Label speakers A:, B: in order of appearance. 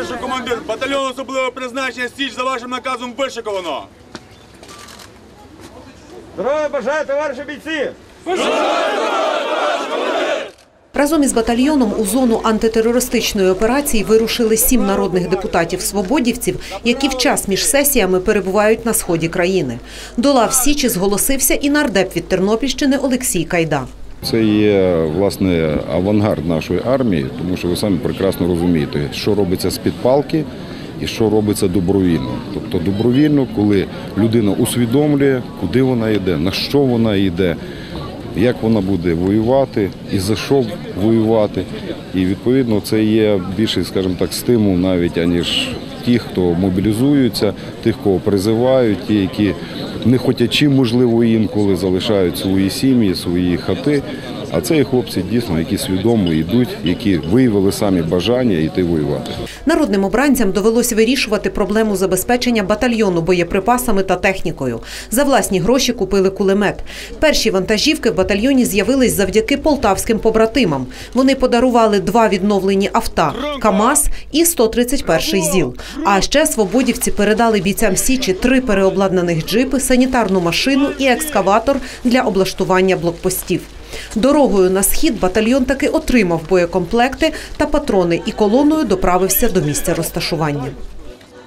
A: товаришу командир, батальйон особливого призначення Січ за вашим наказом вишиковано.
B: Здоров'я бажаю, товариші бійці!
C: Разом із батальйоном у зону антитерористичної операції вирушили сім народних депутатів-свободівців, які в час між сесіями перебувають на сході країни. До лав Січі зголосився і нардеп від Тернопільщини Олексій Кайда.
D: Це є власне авангард нашої армії, тому що ви самі прекрасно розумієте, що робиться з під палки і що робиться добровільно. Тобто добровільно, коли людина усвідомлює, куди вона йде, на що вона йде, як вона буде воювати і за що воювати. І відповідно це є більший, скажімо так, стимул навіть аніж ті, хто мобілізуються, тих, кого призивають, ті, які не хотячи, можливо, інколи залишають свої сім'ї, свої хати. А це є хлопці дійсно, які свідомо йдуть, які виявили самі бажання йти воювати.
C: Народним обранцям довелося вирішувати проблему забезпечення батальйону боєприпасами та технікою. За власні гроші купили кулемет. Перші вантажівки в батальйоні з'явились завдяки полтавським побратимам. Вони подарували два відновлені авто – КАМАЗ і 131-й ЗІЛ. А ще свободівці передали бійцям Січі три переобладнаних джипи, санітарну машину і екскаватор для облаштування блокпостів. Дорогою на схід батальйон таки отримав боєкомплекти та патрони і колоною доправився до місця розташування.